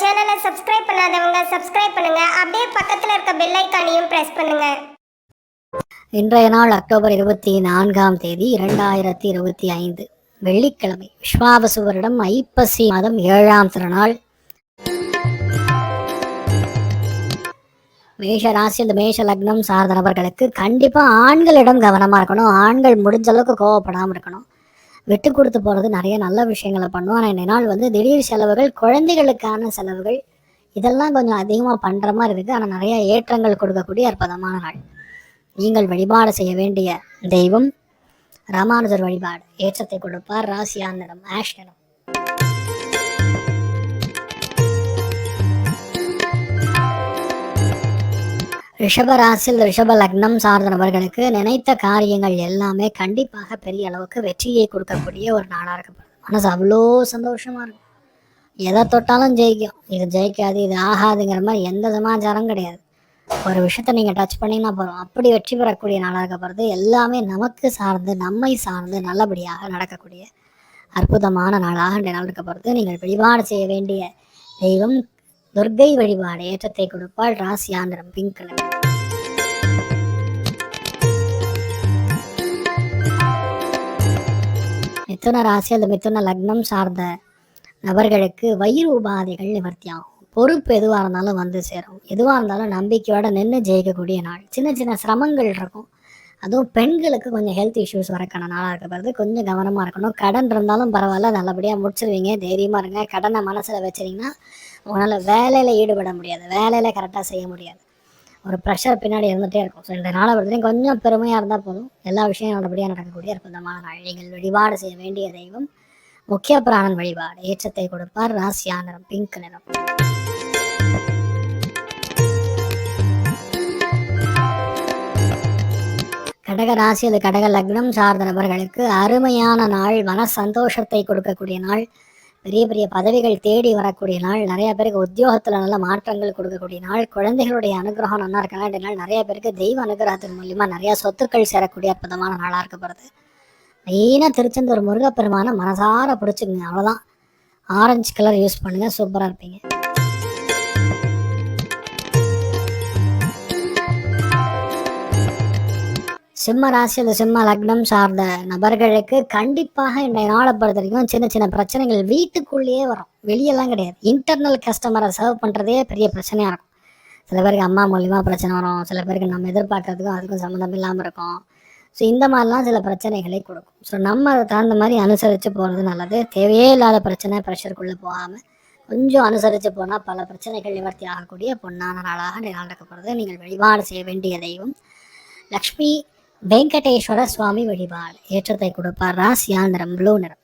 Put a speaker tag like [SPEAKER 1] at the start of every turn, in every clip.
[SPEAKER 1] சேனலை சப்ஸ்கிரைப் பண்ணாதவங்க சப்ஸ்கிரைப் பண்ணுங்க. அப்படியே பக்கத்தில் இருக்க பெல் ஐக்கானையும் பிரஸ் பண்ணுங்க.
[SPEAKER 2] இன்றைய நாள் அக்டோபர் இருபத்தி நான்காம் தேதி இரண்டாயிரத்தி இருபத்தி ஐந்து. வெள்ளிக்கிழமை விஸ்வாபசுவரிடம் ஐப்பசி மாதம் ஏழாம் திருநாள். மேஷ ராசி இந்த மேஷ லக்னம் சார்ந்த நபர்களுக்கு கண்டிப்பா ஆண்களிடம் கவனமா இருக்கணும். ஆண்கள் முடிஞ்ச அளவுக்கு கோவப்படாமல் இருக்கணும். விட்டு கொடுத்து போகிறது நிறைய நல்ல விஷயங்களை பண்ணுவோம் ஆனால் இந்த நாள் வந்து திடீர் செலவுகள் குழந்தைகளுக்கான செலவுகள் இதெல்லாம் கொஞ்சம் அதிகமாக பண்ணுற மாதிரி இருக்குது ஆனால் நிறைய ஏற்றங்கள் கொடுக்கக்கூடிய அற்புதமான நாள். நீங்கள் வழிபாடு செய்ய வேண்டிய தெய்வம் ராமானுஜர் வழிபாடு. ஏற்றத்தை கொடுப்பார் ராசியா நிறம் ஆஷ் நிறம். ரிஷப ராசியில் ரிஷப லக்னம் சார்ந்த நபர்களுக்கு நினைத்த காரியங்கள் எல்லாமே கண்டிப்பாக பெரிய அளவுக்கு வெற்றியை கொடுக்கக்கூடிய ஒரு நாளாக இருக்கப்படுது மனசு அவ்வளோ சந்தோஷமா இருக்கும். எதை தொட்டாலும் ஜெயிக்கும். இது ஜெயிக்காது இது ஆகாதுங்கிற மாதிரி எந்த சமாச்சாரம் கிடையாது. ஒரு விஷயத்தை நீங்கள் டச் பண்ணிங்கன்னா போகிறோம் அப்படி வெற்றி பெறக்கூடிய நாளாக இருக்கப்படுறது எல்லாமே நமக்கு சார்ந்து நம்மை சார்ந்து நல்லபடியாக நடக்கக்கூடிய அற்புதமான நாளாக இந்த நாள் இருக்கப்படுறது நீங்கள் வழிபாடு செய்ய வேண்டிய தெய்வம் துர்க்கை வழிபாடு ஏற்றத்தை கொடுப்பாள் ராசியாந்திரம் பிங்க் கலர். மிதுன ராசி அல்லது மிதுன லக்னம் சார்ந்த நபர்களுக்கு வயிறு உபாதைகள் நிவர்த்தியாகும். பொறுப்பு எதுவாக இருந்தாலும் வந்து சேரும். எதுவாக இருந்தாலும் நம்பிக்கையோட நின்று ஜெயிக்கக்கூடிய நாள். சின்ன சின்ன சிரமங்கள் இருக்கும். அதுவும் பெண்களுக்கு கொஞ்சம் ஹெல்த் இஷ்யூஸ் வரக்கான நாளாக இருக்கிறது. கொஞ்சம் கவனமாக இருக்கணும். கடன் இருந்தாலும் பரவாயில்ல. நல்லபடியாக முடிச்சிருவீங்க. தைரியமாக இருங்க. கடனை மனசில் வச்சிங்கன்னா உங்களால் வேலையில் ஈடுபட முடியாது. வேலையில் கரெக்டாக செய்ய முடியாது. ஒரு ப்ரெஷர் பின்னாடி இருந்துகிட்டே இருக்கும். ஸோ இந்த நாளை பொறுத்தவரைக்கும் கொஞ்சம் பெருமையாக இருந்தால் போதும். எல்லா விஷயம் நல்லபடியாக நடக்கக்கூடிய அற்புதமான நாள் நீங்கள் வழிபாடு செய்ய வேண்டிய தெய்வம் முக்கிய பிராணன் வழிபாடு ஏற்றத்தை கொடுப்பார். ராசியா நிறம் பிங்க் நிறம். கடக ராசி அது கடக லக்னம் சார்ந்த நபர்களுக்கு அருமையான நாள் மன சந்தோஷத்தை கொடுக்கக்கூடிய நாள். பெரிய பெரிய பதவிகள் தேடி வரக்கூடிய நாள் நிறைய பேருக்கு உத்தியோகத்தில் நல்ல மாற்றங்கள் கொடுக்கக்கூடிய நாள் குழந்தைகளுடைய அனுகிரகம் நல்லா இருக்காங்க நாள் நிறைய பேருக்கு தெய்வ அனுகிரகத்தின் மூலியமா நிறைய சொத்துக்கள் சேரக்கூடிய அற்புதமான நாளாக இருக்கப்படுது மெயினாக திருச்செந்தூர் முருகப்பெருமான மனசார பிடிச்சிக்குங்க. அவ்வளோதான் ஆரஞ்சு கலர் யூஸ் பண்ணுங்க. சூப்பராக இருப்பீங்க. சிம்ம ராசி அந்த சிம்ம லக்னம் சார்ந்த நபர்களுக்கு கண்டிப்பாக இன்றைய நாளை பொறுத்த வரைக்கும் சின்ன சின்ன பிரச்சனைகள் வீட்டுக்குள்ளேயே வரும். வெளியெல்லாம் கிடையாது. இன்டர்னல் கஸ்டமரை சர்வ் பண்ணுறதே பெரிய பிரச்சனையாக இருக்கும். சில பேருக்கு அம்மா மூலியமாக பிரச்சனை வரும். சில பேருக்கு நம்ம எதிர்பார்க்கறதுக்கும் அதுக்கும் சம்மந்தம் இல்லாமல் இருக்கும். ஸோ இந்த மாதிரிலாம் சில பிரச்சனைகளை கொடுக்கும். ஸோ நம்ம அதை தகுந்த மாதிரி அனுசரித்து போகிறது நல்லது. தேவையே இல்லாத பிரச்சனை ப்ரெஷருக்குள்ளே போகாமல் கொஞ்சம் அனுசரித்து போனால் பல பிரச்சனைகள் நிவர்த்தி ஆகக்கூடிய பொன்னான நாளாக இந்த நீங்கள் வழிபாடு செய்ய வேண்டிய தெய்வம் லக்ஷ்மி வெங்கடேஸ்வர சுவாமி வழிபாடு. ஏற்றத்தை கொடுப்பார் ராசியா நிறம் ப்ளூ நிறம்.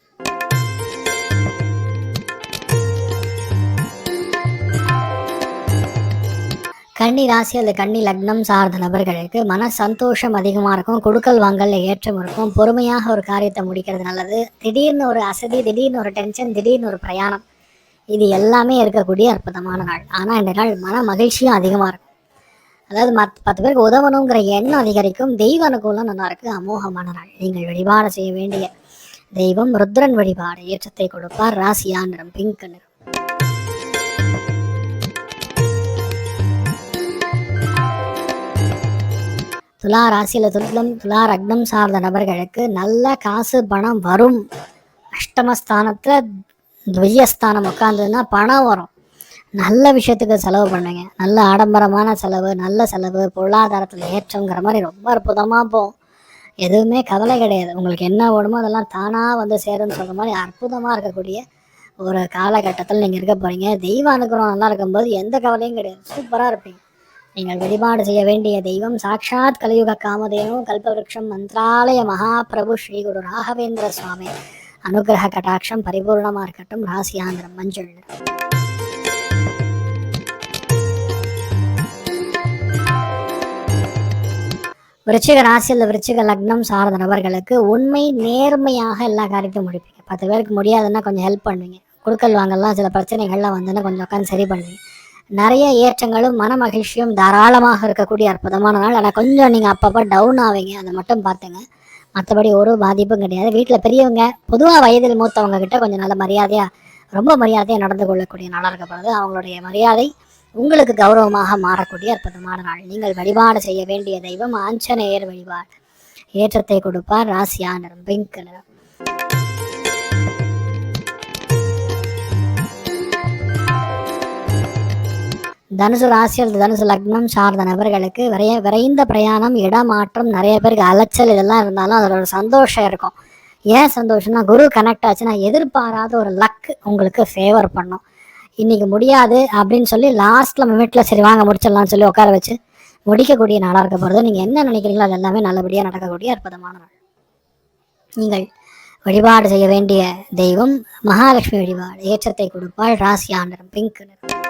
[SPEAKER 2] கன்னி ராசி அல்லது கன்னி லக்னம் சார்ந்த நபர்களுக்கு மன சந்தோஷம் அதிகமாக இருக்கும். கொடுக்கல் வாங்கல ஏற்றம் இருக்கும். பொறுமையாக ஒரு காரியத்தை முடிக்கிறது நல்லது. திடீர்னு ஒரு அசதி திடீர்னு ஒரு டென்ஷன் திடீர்னு ஒரு பிரயாணம். இது எல்லாமே இருக்கக்கூடிய அற்புதமான நாள். ஆனால் இந்த நாள் மன மகிழ்ச்சியும் அதிகமாக இருக்கும். அதாவது மத் பத்து பேருக்கு உதவணுங்கிற எண்ணம் அதிகரிக்கும். தெய்வ அனுகூலம் நல்லா இருக்கு. அமோகமான நாள். நீங்கள் வழிபாடு செய்ய வேண்டிய தெய்வம் ருத்ரன் வழிபாடு. ஏற்றத்தை கொடுப்பார். ராசியா நிறம் பிங்க் நிறம் துலா ராசியில் துலம் துலா ரக்னம் சார்ந்த நபர்களுக்கு நல்ல காசு பணம் வரும். அஷ்டமஸ்தானத்தில் துவயஸ்தானம் உட்காந்துன்னா பணம் வரும். நல்ல விஷயத்துக்கு செலவு பண்ணுவீங்க நல்ல ஆடம்பரமான செலவு நல்ல செலவு பொருளாதாரத்தில் ஏற்றங்கிற மாதிரி ரொம்ப அற்புதமாக போகும். எதுவுமே கவலை கிடையாது. உங்களுக்கு என்ன வேணுமோ அதெல்லாம் தானாக வந்து சேரும்னு சொல்கிற மாதிரி அற்புதமாக இருக்கக்கூடிய ஒரு காலகட்டத்தில் நீங்கள் இருக்க போகிறீங்க தெய்வ அனுகிரகம் நல்லா இருக்கும்போது எந்த கவலையும் கிடையாது. சூப்பராக இருப்பீங்க. நீங்கள் வழிபாடு செய்ய வேண்டிய தெய்வம் சாக்ஷாத் கலியுக காமதேவம் கல்பவருஷம் மந்திராலய மகாபிரபு ஸ்ரீ குரு ராகவேந்திர சுவாமி. அனுகிரக கட்டாட்சம் பரிபூர்ணமாக இருக்கட்டும். ராசியாந்திரம் மஞ்சள் விருச்சிக ராசியில் விருச்சிக லக்னம் சார்ந்த நபர்களுக்கு உண்மை நேர்மையாக எல்லா காரியத்தையும் முடிப்பீங்க. பத்து பேருக்கு முடியாதுன்னா கொஞ்சம் ஹெல்ப் பண்ணுவீங்க. கொடுக்கல் வாங்கலாம் சில பிரச்சனைகள்லாம் வந்துன்னா கொஞ்சம் உட்காந்து சரி பண்ணுவீங்க. நிறைய ஏற்றங்களும் மன மகிழ்ச்சியும் தாராளமாக இருக்கக்கூடிய அற்புதமான நாள். ஆனால் கொஞ்சம் நீங்கள் அப்பப்போ டவுன் ஆவீங்க. அதை மட்டும் பார்த்துங்க மற்றபடி ஒரு பாதிப்பும் கிடையாது. வீட்டில் பெரியவங்க பொதுவாக வயதில் மூத்தவங்க கிட்ட கொஞ்சம் நல்ல மரியாதையாக ரொம்ப மரியாதையாக நடந்து கொள்ளக்கூடிய நாளாக இருக்கப்படுது அவங்களுடைய மரியாதை உங்களுக்கு கௌரவமாக மாறக்கூடிய அற்புதமான நாள். நீங்கள் வழிபாடு செய்ய வேண்டிய தெய்வம் ஆஞ்சநேயர் வழிபாடு. ஏற்றத்தை கொடுப்பார் ராசியா நிறம் பிங்க் நிறம் தனுசு ராசி அல்லது தனுசு லக்னம் சார்ந்த நபர்களுக்கு விரைய விரைந்த பிரயாணம் இடமாற்றம் நிறைய பேருக்கு அலைச்சல் இதெல்லாம் இருந்தாலும் அதில் ஒரு சந்தோஷம் இருக்கும். ஏன் சந்தோஷம்னா குரு கனெக்ட் ஆச்சுன்னா எதிர்பாராத ஒரு லக் உங்களுக்கு ஃபேவர் பண்ணும். இன்னைக்கு முடியாது அப்படின்னு சொல்லி லாஸ்ட்ல மினிட்ல சரி வாங்க முடிச்சிடலாம்னு சொல்லி உட்கார வச்சு முடிக்கக்கூடிய நாளாக இருக்க போகிறது நீங்கள் என்ன நினைக்கிறீங்களோ அது எல்லாமே நல்லபடியாக நடக்கக்கூடிய அற்புதமான நாள். நீங்கள் வழிபாடு செய்ய வேண்டிய தெய்வம் மகாலட்சுமி வழிபாடு ஏற்றத்தை கொடுப்பாள் ராசி ஆண்டரம் பிங்க் நிறம்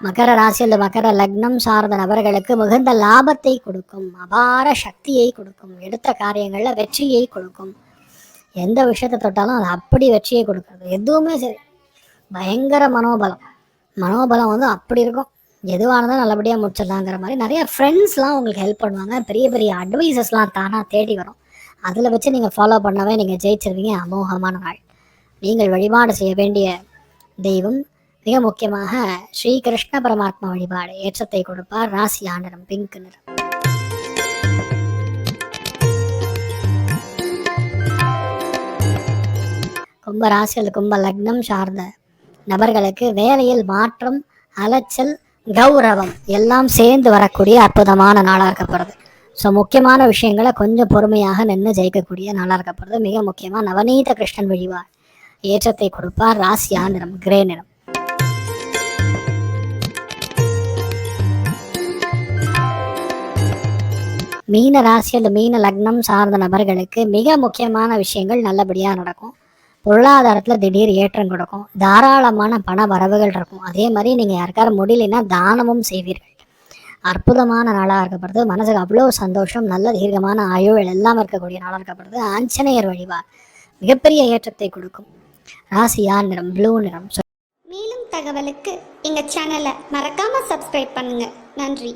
[SPEAKER 2] மகர ராசி அல்லது மகர லக்னம் சார்ந்த நபர்களுக்கு மிகுந்த லாபத்தை கொடுக்கும் அபார சக்தியை கொடுக்கும் எடுத்த காரியங்களில் வெற்றியை கொடுக்கும். எந்த விஷயத்தை தொட்டாலும் அது அப்படி வெற்றியை கொடுக்குறது. எதுவுமே சரி. பயங்கர மனோபலம். மனோபலம் வந்து அப்படி இருக்கும். எதுவானதும் நல்லபடியாக முடிச்சிடலாங்கிற மாதிரி நிறைய ஃப்ரெண்ட்ஸ்லாம் உங்களுக்கு ஹெல்ப் பண்ணுவாங்க. பெரிய பெரிய அட்வைசஸ்லாம் தானாக தேடி வரும். அதில் வச்சு நீங்கள் ஃபாலோ பண்ணவே நீங்கள் ஜெயிச்சிருவீங்க. அமோகமான நாள். நீங்கள் வழிபாடு செய்ய வேண்டிய தெய்வம் மிக முக்கியமாக ஸ்ரீ கிருஷ்ண பரமாத்மா வழிபாடு ஏற்றத்தை கொடுப்பார். ராசி ஆண்டனம் பிங்க் நிறம். கும்ப ராசி அல்லது கும்ப லக்னம் சார்ந்த நபர்களுக்கு வேலையில் மாற்றம் அலைச்சல் கௌரவம் எல்லாம் சேர்ந்து வரக்கூடிய அற்புதமான நாளாக இருக்கப்படுது ஸோ முக்கியமான விஷயங்களை கொஞ்சம் பொறுமையாக நின்று ஜெயிக்கக்கூடிய நாளாக இருக்கப்படுது மிக முக்கியமாக நவநீத கிருஷ்ணன் வழிபாடு ஏற்றத்தை கொடுப்பார். ராசியா நிறம் கிரே நிறம். மீன ராசி அல்லது மீன லக்னம் சார்ந்த நபர்களுக்கு மிக முக்கியமான விஷயங்கள் நல்லபடியாக நடக்கும். பொருளாதாரத்தில் திடீர் ஏற்றம் கொடுக்கும். தாராளமான பண வரவுகள் இருக்கும். அதே மாதிரி நீங்கள் யாருக்காரும் முடியலைன்னா தானமும் செய்வீர்கள். அற்புதமான நாளாக இருக்கப்படுது. மனசுக்கு அவ்வளோ சந்தோஷம். நல்ல தீர்க்கமான ஆயுள் எல்லாம் இருக்கக்கூடிய நாளாக இருக்கப்படுது. ஆஞ்சநேயர் வழிபார் மிகப்பெரிய ஏற்றத்தை கொடுக்கும். ராசியா நிறம்? ப்ளூ நிறம்.
[SPEAKER 1] மேலும் தகவலுக்கு எங்கள் சேனலை மறக்காமல் சப்ஸ்கிரைப் பண்ணுங்கள் நன்றி.